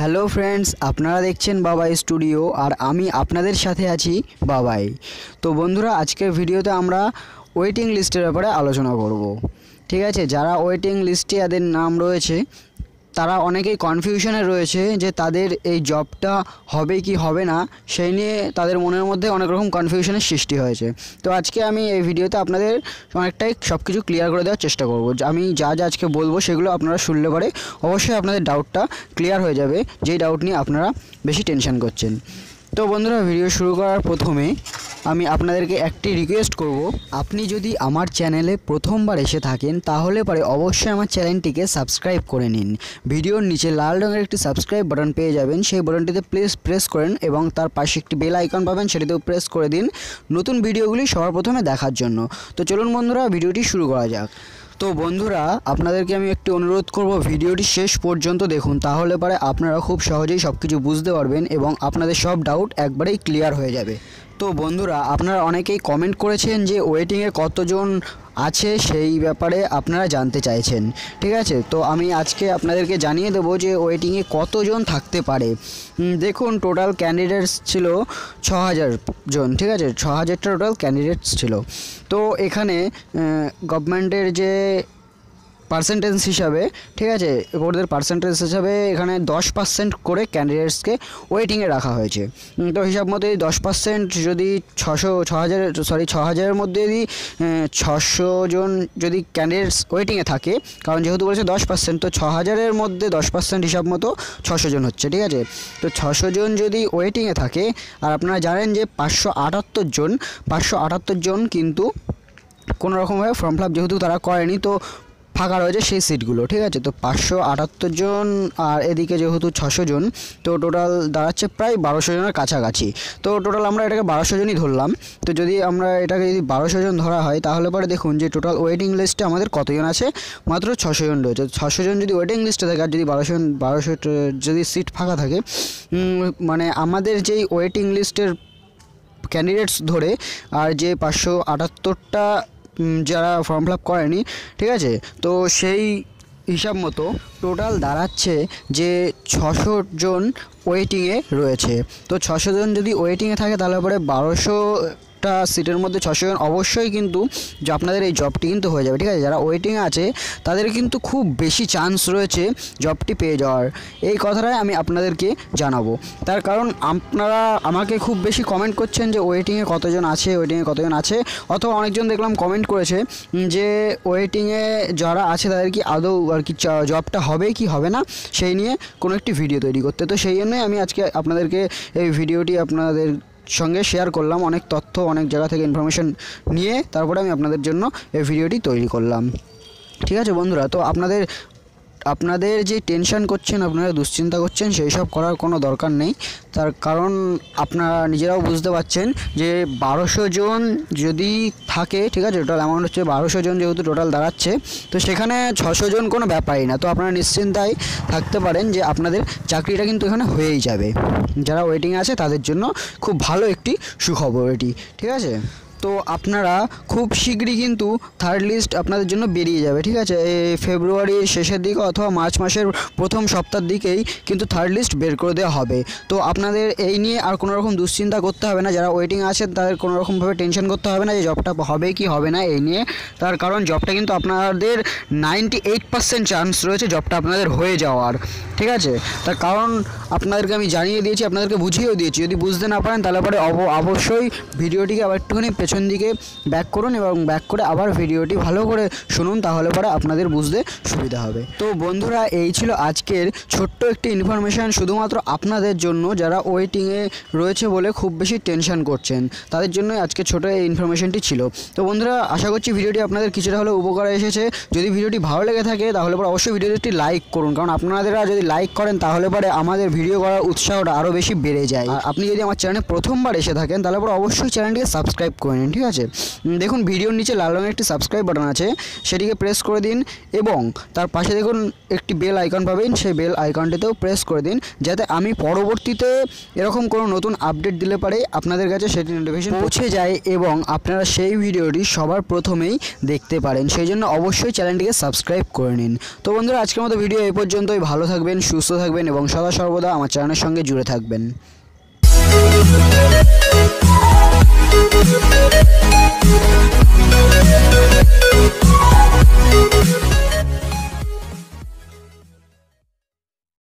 Hello friends, আপনারা দেখছেন বাবাই স্টুডিও আর আমি আপনাদের সাথে আছি বাবাই। তো বন্ধুরা, আজকের ভিডিওতে আমরা ওয়েটিং লিস্টের ব্যাপারে আলোচনা করব। ঠিক আছে, যারা ওয়েটিং লিস্টে যাদের নাম রয়েছে তারা অনেকেই কনফিউশনে রয়েছে যে তাদের এই জবটা হবে কি হবে না, সেই নিয়ে তাদের মনের মধ্যে অনেক রকম কনফিউশনের সৃষ্টি হয়েছে। তো আজকে আমি এই ভিডিওতে আপনাদের অনেকটাই সব কিছু ক্লিয়ার করে দেওয়ার চেষ্টা করব। আমি যা যা আজকে বলব সেগুলো আপনারা শুনলে পরে অবশ্যই আপনাদের ডাউটটা ক্লিয়ার হয়ে যাবে, যেই ডাউট নিয়ে আপনারা বেশি টেনশন করছেন। তো বন্ধুরা ভিডিও শুরু করার প্রথমে আমি আপনাদেরকে একটি রিকোয়েস্ট করব। আপনি যদি আমার চ্যানেলে প্রথমবার এসে থাকেন, তাহলে পরে অবশ্যই আমার চ্যানেলটিকে সাবস্ক্রাইব করে নিন। ভিডিওর নিচে লাল রঙের একটি সাবস্ক্রাইব বাটন পেয়ে যাবেন। সেই বাটনটিতে প্লেস প্রেস করেন এবং তার পাশে একটি বেল আইকন পাবেন, সেটিতেও প্রেস করে দিন নতুন ভিডিওগুলি সবার প্রথমে দেখার জন্য। তো চলুন বন্ধুরা, ভিডিওটি শুরু করা যাক। তো বন্ধুরা, আপনাদেরকে আমি একটি অনুরোধ করব, ভিডিওটি শেষ পর্যন্ত দেখুন, তাহলে পরে আপনারা খুব সহজেই সব কিছু বুঝতে পারবেন এবং আপনাদের সব ডাউট একবারেই ক্লিয়ার হয়ে যাবে। তো বন্ধুরা, আপনারা অনেকেই কমেন্ট করেছেন যে ওয়েটিংয়ে কতজন আছে সেই ব্যাপারে আপনারা জানতে চাইছেন। ঠিক আছে? তো আমি আজকে আপনাদেরকে জানিয়ে দেবো যে ওয়েটিংয়ে কতজন থাকতে পারে। দেখুন টোটাল ক্যান্ডিডেটস ছিল ছ হাজার জন, ঠিক আছে? ছ হাজারটা টোটাল ক্যান্ডিডেটস ছিল। তো এখানে গভর্নমেন্টের যে পার্সেন্টেজ হিসাবে, ঠিক আছে? ওদের পার্সেন্টেজ হিসাবে এখানে দশ পার্সেন্ট করে ক্যান্ডিডেটসকে ওয়েটিংয়ে রাখা হয়েছে। তো হিসাব মতো দশ পার্সেন্ট যদি ছশো ছ হাজার সরি ছ হাজারের মধ্যে যদি ছশো জন যদি ক্যান্ডিডেটস ওয়েটিংয়ে থাকে, কারণ যেহেতু বলেছে দশ পার্সেন্ট তো ছ হাজারের মধ্যে দশ পার্সেন্ট হিসাব মতো ছশো জন হচ্ছে, ঠিক আছে? তো ছশো জন যদি ওয়েটিংয়ে থাকে, আর আপনারা জানেন যে পাঁচশো আটাত্তর জন, পাঁচশো আটাত্তর জন কিন্তু কোনো রকমভাবে ফর্ম ফিল যেহেতু তারা করেনি, তো ফাঁকা রয়েছে সেই সিটগুলো, ঠিক আছে? তো পাঁচশো আটাত্তর জন আর এদিকে যেহেতু ছশো জন, তো টোটাল দাঁড়াচ্ছে প্রায় বারোশো জনের কাছাকাছি। তো টোটাল আমরা এটাকে বারোশো জনই ধরলাম। তো যদি আমরা এটাকে যদি বারোশো জন ধরা হয়, তাহলে পরে দেখুন যে টোটাল ওয়েটিং লিস্টে আমাদের কতজন আছে? মাত্র ছশো জন রয়েছে। ছশো জন যদি ওয়েটিং লিস্টে থাকে, আর যদি বারোশো জন, বারোশো যদি সিট ফাঁকা থাকে মানে আমাদের যেই ওয়েটিং লিস্টের ক্যান্ডিডেটস ধরে, আর যে পাঁচশো আটাত্তরটা যারা ফর্ম ফিল আপ করেনি, ঠিক আছে? তো সেই হিসাব মতো টোটাল দাঁড়াচ্ছে যে ছশো জন ওয়েটিংয়ে রয়েছে। তো ছশো জন যদি ওয়েটিংয়ে থাকে, তাহলে পরে বারোশোটা সিটের মধ্যে ছশো জন, অবশ্যই কিন্তু আপনাদের এই জবটি কিন্তু হয়ে যাবে, ঠিক আছে? যারা ওয়েটিংয়ে আছে, তাদের কিন্তু খুব বেশি চান্স রয়েছে জবটি পেয়ে যাওয়ার। এই কথাটাই আমি আপনাদেরকে জানাব। তার কারণ আপনারা আমাকে খুব বেশি কমেন্ট করছেন যে ওয়েটিংয়ে কতজন আছে ওয়েটিংয়ে কতজন আছে, অথবা অনেকজন দেখলাম কমেন্ট করেছে যে ওয়েটিংয়ে যারা আছে, তাদের কি আদৌ আর কি জবটা হবে কি হবে না, সেই নিয়ে কোনো একটি ভিডিও তৈরি করতে। তো সেই জন্যই আমি আজকে আপনাদেরকে এই ভিডিওটি আপনাদের সঙ্গে শেয়ার করলাম অনেক তথ্য, অনেক জায়গা থেকে ইনফরমেশন নিয়ে, তারপরে আমি আপনাদের জন্য এই ভিডিওটি তৈরি করলাম। ঠিক আছে বন্ধুরা, তো আপনাদের আপনাদের যে টেনশন করছেন, আপনারা দুশ্চিন্তা করছেন সেই সব করার কোনো দরকার নেই। তার কারণ আপনারা নিজেরাও বুঝতে পারছেন যে বারোশো জন যদি থাকে, ঠিক আছে টোটাল অ্যামাউন্ট হচ্ছে বারোশো জন যেহেতু টোটাল দাঁড়াচ্ছে, তো সেখানে ছশো জন কোনো ব্যাপারই না। তো আপনারা নিশ্চিন্তায় থাকতে পারেন যে আপনাদের চাকরিটা কিন্তু এখানে হয়েই যাবে। যারা ওয়েটিং আছে, তাদের জন্য খুব ভালো একটি সুখবর এটি, ঠিক আছে? তো আপনারা খুব শীঘ্রই কিন্তু থার্ড লিস্ট আপনাদের জন্য বেরিয়ে যাবে, ঠিক আছে? এই ফেব্রুয়ারির শেষের দিকে অথবা মার্চ মাসের প্রথম সপ্তাহের দিকেই কিন্তু থার্ড লিস্ট বের করে দেওয়া হবে। তো আপনাদের এই নিয়ে আর কোনো রকম দুশ্চিন্তা করতে হবে না, যারা ওয়েটিং আছে তাদের কোনো রকমভাবে টেনশন করতে হবে না যে জবটা হবে কি হবে না এই নিয়ে। তার কারণ জবটা কিন্তু আপনাদের নাইনটি এইট পার্সেন্ট চান্স রয়েছে জবটা আপনাদের হয়ে যাওয়ার, ঠিক আছে? তার কারণ আপনাদেরকে আমি জানিয়ে দিয়েছি, আপনাদেরকে বুঝিয়েও দিয়েছি। যদি বুঝতে না পারেন তাহলে পরে অব- অবশ্যই ভিডিওটিকে আবার একটুখানি পেছন দিকে ব্যাক করুন এবং ব্যাক করে আবার ভিডিওটি ভালো করে শুনুন, তাহলে পরে আপনাদের বুঝতে সুবিধা হবে। তো বন্ধুরা, এই ছিল আজকের ছোট্ট একটি ইনফরমেশান শুধুমাত্র আপনাদের জন্য যারা ওয়েটিংয়ে রয়েছে বলে খুব বেশি টেনশন করছেন, তাদের জন্যই আজকে ছোট এই ইনফরমেশনটি ছিল। তো বন্ধুরা, আশা করছি ভিডিওটি আপনাদের কিছুটা হলেও উপকারে এসেছে। যদি ভিডিওটি ভালো লেগে থাকে, তাহলে পরে অবশ্যই ভিডিওটি লাইক করুন, কারণ আপনারা যদি লাইক করেন, তাহলে পরে আমাদের ভিডিও করার উৎসাহটা আরও বেশি বেড়ে যায়। আপনি যদি আমার চ্যানেলে প্রথমবার এসে থাকেন, তাহলে পরে অবশ্যই চ্যানেলটিকে সাবস্ক্রাইব করে নিন ঠিক আছে? দেখুন, ভিডিওর নিচে লাল রঙের একটি সাবস্ক্রাইব বাটন আছে, সেটিকে প্রেস করে দিন এবং তার পাশে দেখুন একটি বেল আইকন পাবেন, সেই বেল আইকনটিতেও প্রেস করে দিন, যাতে আমি পরবর্তীতে এরকম কোনো নতুন আপডেট দিলে পারে আপনাদের কাছে সেটি নোটিফিকেশন পৌঁছে যায় এবং আপনারা সেই ভিডিওটি সবার প্রথমেই দেখতে পারেন। সেই জন্য অবশ্যই চ্যানেলটিকে সাবস্ক্রাইব করে নিন। তো বন্ধুরা, আজকের মতো ভিডিও এই পর্যন্তই। ভালো থাকবেন, সুস্থ থাকবেন এবং সদা সর্বদা আমার চ্যানেলের সঙ্গে জুড়ে থাকবেন।